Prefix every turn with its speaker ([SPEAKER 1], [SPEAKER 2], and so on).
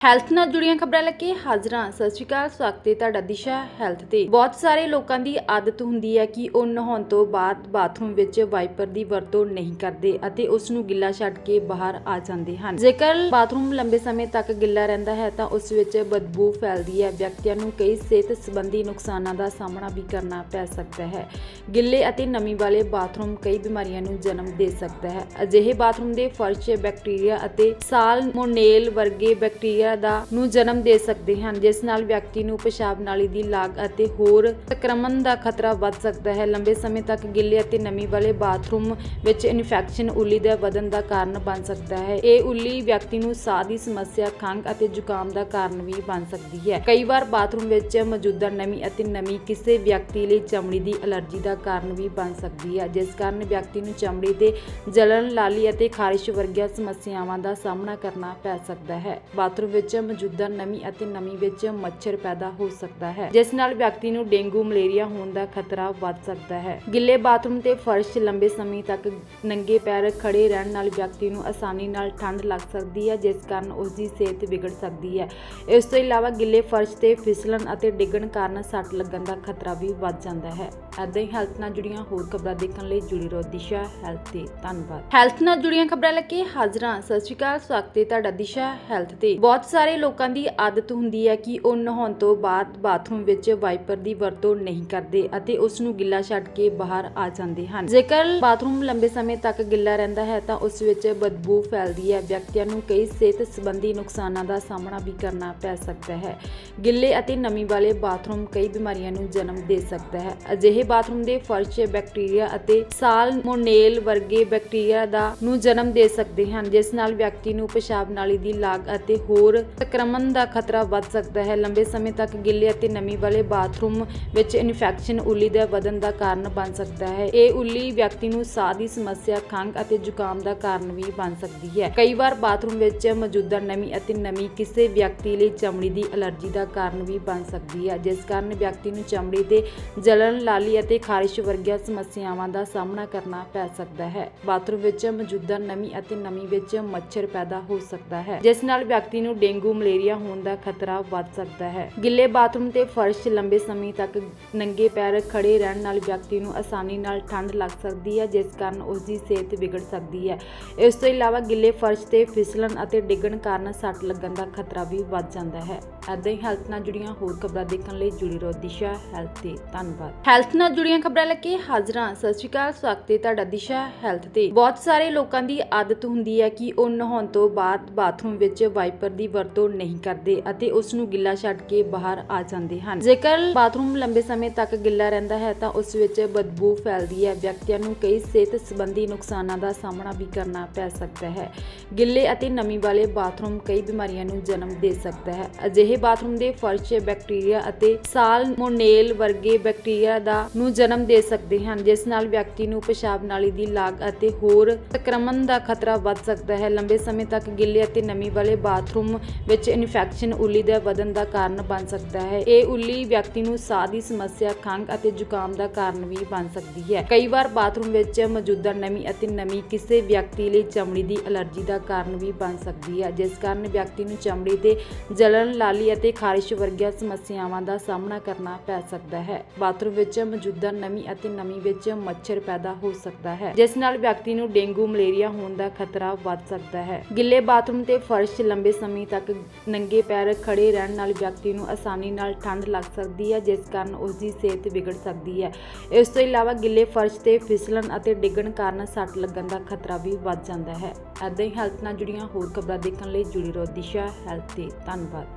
[SPEAKER 1] Health ਨਾਲ ਜੁੜੀਆਂ ਖਬਰਾਂ ਲੈ ਕੇ ਹਾਜ਼ਰਾਂ ਸਤਿ ਸ਼੍ਰੀ ਅਕਾਲ, ਸਵਾਗਤ ਹੈ ਤੁਹਾਡਾ ਦਿਸ਼ਾ ਹੈਲਥ ਤੇ। ਬਹੁਤ ਸਾਰੇ ਲੋਕਾਂ ਦੀ ਆਦਤ ਹੁੰਦੀ ਹੈ ਕਿ ਉਹ ਨਹਾਉਣ ਤੋਂ ਬਾਅਦ ਬਾਥਰੂਮ ਵਿੱਚ ਵਾਈਪਰ ਦੀ ਵਰਤੋਂ ਨਹੀਂ ਕਰਦੇ ਅਤੇ ਉਸ ਨੂੰ ਗਿੱਲਾ ਛੱਡ ਕੇ ਬਾਹਰ ਆ ਜਾਂਦੇ ਹਨ। ਜੇਕਰ ਬਾਥਰੂਮ ਲੰਬੇ ਸਮੇਂ ਤੱਕ ਗਿੱਲਾ ਰਹਿੰਦਾ ਹੈ, ਤਾਂ ਉਸ ਵਿੱਚ ਬਦਬੂ ਫੈਲਦੀ ਹੈ। ਵਿਅਕਤੀਆਂ ਨੂੰ ਕਈ ਸਿਹਤ ਸੰਬੰਧੀ ਨੁਕਸਾਨਾਂ ਦਾ ਸਾਹਮਣਾ ਵੀ ਕਰਨਾ ਪੈ ਸਕਦਾ ਹੈ। ਗਿੱਲੇ ਅਤੇ ਨਮੀ ਵਾਲੇ ਬਾਥਰੂਮ ਕਈ ਬਿਮਾਰੀਆਂ ਨੂੰ ਜਨਮ ਦੇ ਸਕਦਾ ਹੈ। ਅਜਿਹੇ ਬਾਥਰੂਮ ਦੇ ਫਰਸ਼, ਬੈਕਟੀਰੀਆ ਅਤੇ ਸਾਲਮੋਨੇਲ ਵਰਗੇ ਬੈਕਟੀਰੀਆ ਦਾ ਨੂੰ ਜਨਮ ਦੇ ਸਕਦੇ ਹਨ, ਜਿਸ ਨਾਲ ਵਿਅਕਤੀ ਨੂੰ ਪਿਸ਼ਾਬ ਨਾਲੀ ਦੀ ਲਾਗ ਅਤੇ ਹੋਰ ਸੰਕਰਮਣ ਦਾ ਖਤਰਾ ਵੱਧ ਸਕਦਾ ਹੈ। ਲੰਬੇ ਸਮੇਂ ਤੱਕ ਗਿੱਲੇ ਅਤੇ ਨਮੀ ਵਾਲੇ ਬਾਥਰੂਮ ਵਿੱਚ ਇਨਫੈਕਸ਼ਨ ਉੱਲੀ ਦੇ ਵਧਣ ਦਾ ਕਾਰਨ ਬਣ ਸਕਦਾ ਹੈ। ਇਹ ਉੱਲੀ ਵਿਅਕਤੀ ਨੂੰ ਸਾਹ ਦੀ ਸਮੱਸਿਆ, ਖੰਘ ਅਤੇ ਜ਼ੁਕਾਮ ਦਾ ਕਾਰਨ ਵੀ ਬਣ ਸਕਦੀ ਹੈ। ਕਈ ਵਾਰ ਬਾਥਰੂਮ ਵਿੱਚ ਮੌਜੂਦਾ ਨਮੀ ਅਤੇ ਨਮੀ ਕਿਸੇ ਵਿਅਕਤੀ ਲਈ ਚਮੜੀ ਦੀ ਅਲਰਜੀ ਦਾ ਕਾਰਨ ਵੀ ਬਣ ਸਕਦੀ ਹੈ, ਜਿਸ ਕਾਰਨ ਵਿਅਕਤੀ ਨੂੰ ਚਮੜੀ ਤੇ ਜਲਣ, ਲਾਲੀ ਅਤੇ ਖਾਰਿਸ਼ ਵਰਗੀਆਂ ਸਮੱਸਿਆਵਾਂ ਦਾ ਸਾਹਮਣਾ ਕਰਨਾ ਪੈ ਸਕਦਾ ਹੈ। ਬਾਥਰੂਮ ਵਿੱਚ ਮੌਜੂਦਾ ਨਮੀ ਅਤੇ ਨਮੀ ਵਿੱਚ ਮੱਛਰ ਪੈਦਾ ਹੋ ਸਕਦਾ ਹੈ, ਜਿਸ ਨਾਲ ਵਿਅਕਤੀ ਨੂੰ ਡੇਂਗੂ, ਮਲੇਰੀਆ ਹੋਣ ਦਾ ਖਤਰਾ ਵੱਧ ਸਕਦਾ ਹੈ। ਗਿੱਲੇ ਬਾਥਰੂਮ ਤੇ ਫਰਸ਼ ਲੰਬੇ ਸਮੇਂ ਤੱਕ ਨੰਗੇ ਪੈਰ ਖੜੇ ਰਹਿਣ ਨਾਲ ਵਿਅਕਤੀ ਨੂੰ ਆਸਾਨੀ ਨਾਲ ਠੰਡ ਲੱਗ ਸਕਦੀ ਹੈ, ਜਿਸ ਕਾਰਨ ਉਸ ਦੀ ਸਿਹਤ ਵਿਗੜ ਸਕਦੀ ਹੈ। ਇਸ ਤੋਂ ਇਲਾਵਾ ਗਿੱਲੇ ਫਰਸ਼ ਤੇ ਫਿਸਲਣ ਅਤੇ ਡਿੱਗਣ ਕਾਰਨ ਸੱਟ ਲੱਗਣ ਦਾ ਖਤਰਾ ਵੀ ਵੱਧ ਜਾਂਦਾ ਹੈ। ਏਦਾਂ ਹੀ ਹੈਲਥ ਨਾਲ ਜੁੜੀਆਂ ਹੋਰ ਖਬਰਾਂ ਦੇਖਣ ਲਈ ਜੁੜੀ ਰਹੋ ਦਿਸ਼ਾ ਹੈਲਥ ਤੇ ਧੰਨਵਾਦ। ਹੈਲਥ ਨਾਲ ਜੁੜੀਆਂ ਖਬਰਾਂ ਲੈ ਕੇ ਹਾਜ਼ਰਾਂ ਸਤਿ ਸ਼੍ਰੀ ਅਕਾਲ, ਸਵਾਗਤ ਹੈ ਤੁਹਾਡਾ ਦਿਸ਼ਾ ਹੈਲਥ ਤੇ। ਬਹੁਤ ਸਾਰੇ ਲੋਕਾਂ ਦੀ ਆਦਤ ਹੁੰਦੀ ਹੈ ਕਿ ਉਹ ਨਹਾਉਣ ਤੋਂ ਬਾਅਦ ਬਾਥਰੂਮ ਵਿੱਚ ਵਾਈਪਰ ਦੀ ਵਰਤੋਂ ਨਹੀਂ ਕਰਦੇ ਅਤੇ ਉਸ ਨੂੰ ਗਿੱਲਾ ਛੱਡ ਕੇ ਬਾਹਰ ਆ ਜਾਂਦੇ ਹਨ। ਜੇਕਰ ਬਾਥਰੂਮ ਲੰਬੇ ਸਮੇਂ ਤੱਕ ਗਿੱਲਾ ਰਹਿੰਦਾ ਹੈ ਤਾਂ ਉਸ ਵਿੱਚ ਬਦਬੂ ਫੈਲਦੀ ਹੈ। ਵਿਅਕਤੀਆਂ ਨੂੰ ਕਈ ਸਿਹਤ ਸੰਬੰਧੀ ਨੁਕਸਾਨਾਂ ਦਾ ਸਾਹਮਣਾ ਵੀ ਕਰਨਾ ਪੈ ਸਕਦਾ ਹੈ। ਗਿੱਲੇ ਅਤੇ ਨਮੀ ਵਾਲੇ ਬਾਥਰੂਮ ਕਈ ਬਿਮਾਰੀਆਂ ਨੂੰ ਜਨਮ ਦੇ ਸਕਦਾ ਹੈ। ਅਜਿਹੇ ਬਾਥਰੂਮ ਦੇ ਫਰਸ਼, ਬੈਕਟੀਰੀਆ ਅਤੇ ਸਾਲਮੋਨੇਲ ਵਰਗੇ ਬੈਕਟੀਰੀਆ ਦਾ ਨੂੰ ਜਨਮ ਦੇ ਸਕਦੇ ਹਨ, ਜਿਸ ਨਾਲ ਵਿਅਕਤੀ ਨੂੰ ਪਿਸ਼ਾਬ ਨਾਲੀ ਦੀ ਲਾਗ ਅਤੇ ਹੋਰ ਸੰਕਰਮਣ ਦਾ ਖਤਰਾ ਵੱਧ ਸਕਦਾ ਹੈ। ਲੰਬੇ ਸਮੇਂ ਤੱਕ ਗਿੱਲੇ ਅਤੇ ਨਮੀ ਵਾਲੇ ਬਾਥਰੂਮ ਵਿੱਚ ਇਨਫੈਕਸ਼ਨ ਉੱਲੀ ਦੇ ਵਧਣ ਦਾ ਕਾਰਨ ਬਣ ਸਕਦਾ ਹੈ। ਇਹ ਉੱਲੀ ਵਿਅਕਤੀ ਨੂੰ ਸਾਹ ਦੀ ਸਮੱਸਿਆ, ਖੰਘ ਅਤੇ ਜ਼ੁਕਾਮ ਦਾ ਕਾਰਨ ਵੀ ਬਣ ਸਕਦੀ ਹੈ। ਕਈ ਵਾਰ ਬਾਥਰੂਮ ਵਿੱਚ ਮੌਜੂਦਾ ਨਮੀ ਅਤੇ ਨਮੀ ਕਿਸੇ ਵਿਅਕਤੀ ਲਈ ਚਮੜੀ ਦੀ ਅਲਰਜੀ ਦਾ ਕਾਰਨ ਵੀ ਬਣ ਸਕਦੀ ਹੈ, ਜਿਸ ਕਾਰਨ ਵਿਅਕਤੀ ਨੂੰ ਚਮੜੀ ਤੇ ਜਲਣ, ਲਾਲੀ ਅਤੇ ਖਾਰਿਸ਼ ਵਰਗੀਆਂ ਸਮੱਸਿਆਵਾਂ ਦਾ ਸਾਹਮਣਾ ਕਰਨਾ ਪੈ ਸਕਦਾ ਹੈ। ਬਾਥਰੂਮ ਵਿੱਚ ਮੌਜੂਦਾ ਨਮੀ ਅਤੇ ਨਮੀ ਵਿੱਚ ਮੱਛਰ ਪੈਦਾ ਹੋ ਸਕਦਾ ਹੈ, ਜਿਸ ਨਾਲ ਵਿਅਕਤੀ ਨੂੰ ਡੇਂਗੂ, ਮਲੇਰੀਆ ਹੋਣ ਦਾ ਖਤਰਾ ਵੱਧ ਸਕਦਾ ਹੈ। ਗਿੱਲੇ ਬਾਥਰੂਮ ਤੇ ਫਰਸ਼ ਲੰਬੇ ਸਮੇਂ ਤੱਕ ਨੰਗੇ ਪੈਰ ਖੜੇ ਰਹਿਣ ਨਾਲ ਵਿਅਕਤੀ ਨੂੰ ਆਸਾਨੀ ਨਾਲ ਠੰਡ ਲੱਗ ਸਕਦੀ ਹੈ, ਜਿਸ ਕਾਰਨ ਉਸ ਦੀ ਸਿਹਤ ਵਿਗੜ ਸਕਦੀ ਹੈ। ਇਸ ਤੋਂ ਇਲਾਵਾ ਗਿੱਲੇ ਫਰਸ਼ ਤੇ ਫਿਸਲਣ ਅਤੇ ਡਿੱਗਣ ਕਾਰਨ ਸੱਟ ਲੱਗਣ ਦਾ ਖਤਰਾ ਵੀ ਵੱਧ ਜਾਂਦਾ ਹੈ। ਏਦਾਂ ਹੀ ਹੈਲਥ ਨਾਲ ਜੁੜੀਆਂ ਹੋਰ ਖਬਰਾਂ ਦੇਖਣ ਲਈ ਜੁੜੀ ਰਹੋ ਦਿਸ਼ਾ ਹੈਲਥ ਤੇ ਧੰਨਵਾਦ। ਹੈਲਥ ਨਾਲ ਜੁੜੀਆਂ ਖਬਰਾਂ ਲੈ ਕੇ ਹਾਜ਼ਰਾਂ ਸਤਿ ਸ਼੍ਰੀ ਅਕਾਲ, ਸਵਾਗਤ ਹੈ ਤੁਹਾਡਾ ਦਿਸ਼ਾ ਹੈਲਥ ਤੇ। ਬਹੁਤ ਸਾਰੇ ਲੋਕਾਂ ਦੀ ਆਦਤ ਹੁੰਦੀ ਹੈ ਕਿ ਉਹ ਨਹਾਉਣ ਤੋਂ ਬਾਅਦ ਬਾਥਰੂਮ ਵਿੱਚ ਵਾਈਪਰ ਦੀ ਵਰਤੋਂ ਨਹੀਂ ਕਰਦੇ ਅਤੇ ਉਸ ਨੂੰ ਗਿੱਲਾ ਛੱਡ ਕੇ ਬਾਹਰ ਆ ਜਾਂਦੇ ਹਨ। ਜੇਕਰ ਬਾਥਰੂਮ ਲੰਬੇ ਸਮੇਂ ਤੱਕ ਗਿੱਲਾ ਰਹਿੰਦਾ ਹੈ ਤਾਂ ਉਸ ਵਿੱਚ ਬਦਬੂ ਫੈਲਦੀ ਹੈ। ਵਿਅਕਤੀਆਂ ਨੂੰ ਕਈ ਸਿਹਤ ਸੰਬੰਧੀ ਨੁਕਸਾਨਾਂ ਦਾ ਸਾਹਮਣਾ ਵੀ ਕਰਨਾ ਪੈ ਸਕਦਾ ਹੈ। ਗਿੱਲੇ ਅਤੇ ਨਮੀ ਵਾਲੇ ਬਾਥਰੂਮ ਕਈ ਬਿਮਾਰੀਆਂ ਨੂੰ ਜਨਮ ਦੇ ਸਕਦਾ ਹੈ। ਅਜਿਹੇ ਬਾਥਰੂਮ ਦੇ ਫਰਸ਼, ਬੈਕਟੀਰੀਆ ਅਤੇ ਸਾਲਮੋਨੇਲ ਵਰਗੇ ਬੈਕਟੀਰੀਆ ਦਾ ਨੂੰ ਜਨਮ ਦੇ ਸਕਦੇ ਹਨ, ਜਿਸ ਨਾਲ ਵਿਅਕਤੀ ਨੂੰ ਪਿਸ਼ਾਬ ਨਾਲੀ ਦੀ ਲਾਗ ਅਤੇ ਹੋਰ ਸੰਕਰਮਣ ਦਾ ਖਤਰਾ ਵੱਧ ਸਕਦਾ ਹੈ। ਲੰਬੇ ਸਮੇਂ ਤੱਕ ਗਿੱਲੇ ਅਤੇ ਨਮੀ ਵਾਲੇ ਬਾਥਰੂਮ ਵਿੱਚ ਇਨਫੈਕਸ਼ਨ ਉੱਲੀ ਦੇ ਵਧਣ ਦਾ ਕਾਰਨ ਬਣ ਸਕਦਾ ਹੈ। ਇਹ ਉੱਲੀ ਵਿਅਕਤੀ ਨੂੰ ਸਾਹ ਦੀ ਸਮੱਸਿਆ, ਖੰਘ ਅਤੇ ਜ਼ੁਕਾਮ ਦਾ ਕਾਰਨ ਵੀ ਬਣ ਸਕਦੀ ਹੈ। ਕਈ ਵਾਰ ਬਾਥਰੂਮ ਵਿੱਚ ਮੌਜੂਦਾ ਨਮੀ ਅਤੇ ਨਮੀ ਕਿਸੇ ਵਿਅਕਤੀ ਲਈ ਚਮੜੀ ਦੀ ਅਲਰਜੀ ਦਾ ਕਾਰਨ ਵੀ ਬਣ ਸਕਦੀ ਹੈ, ਜਿਸ ਕਾਰਨ ਵਿਅਕਤੀ ਨੂੰ ਚਮੜੀ ਤੇ ਜਲਣ, ਲਾਲੀ ਅਤੇ ਖਾਰਿਸ਼ ਵਰਗੀਆਂ ਸਮੱਸਿਆਵਾਂ ਦਾ ਸਾਹਮਣਾ ਕਰਨਾ ਪੈ ਸਕਦਾ ਹੈ। ਬਾਥਰੂਮ ਵਿੱਚ ਮੌਜੂਦਾ ਨਮੀ ਅਤੇ ਨਮੀ ਵਿੱਚ ਮੱਛਰ ਪੈਦਾ ਹੋ ਸਕਦਾ ਹੈ, ਜਿਸ ਨਾਲ ਵਿਅਕਤੀ ਨੂੰ ਡੇਂਗੂ, ਮਲੇਰੀਆ ਹੋਣ ਦਾ ਖਤਰਾ ਵੱਧ ਸਕਦਾ ਹੈ। ਗਿੱਲੇ ਬਾਥਰੂਮ ਤੇ ਫਰਸ਼ ਲੰਬੇ ਸਮੇਂ ਤੱਕ ਨੰਗੇ ਪੈਰ ਖੜੇ ਰਹਿਣ ਨਾਲ ਵਿਅਕਤੀ ਨੂੰ ਆਸਾਨੀ ਨਾਲ ਠੰਡ ਲੱਗ ਸਕਦੀ ਹੈ, ਜਿਸ ਕਾਰਨ ਉਸ ਦੀ ਸਿਹਤ ਵਿਗੜ ਸਕਦੀ ਹੈ। ਇਸ ਤੋਂ ਇਲਾਵਾ ਗਿੱਲੇ ਫਰਸ਼ ਤੇ ਫਿਸਲਣ ਅਤੇ ਡਿੱਗਣ ਕਾਰਨ ਸੱਟ ਲੱਗਣ ਦਾ ਖਤਰਾ ਵੀ ਵੱਧ ਜਾਂਦਾ ਹੈ। ਏਦਾਂ ਹੀ ਹੈਲਥ ਨਾਲ ਜੁੜੀਆਂ ਹੋਰ ਖਬਰਾਂ ਦੇਖਣ ਲਈ ਜੁੜੀ ਰਹੋ ਦਿਸ਼ਾ ਹੈਲਥ ਤੇ ਧੰਨਵਾਦ।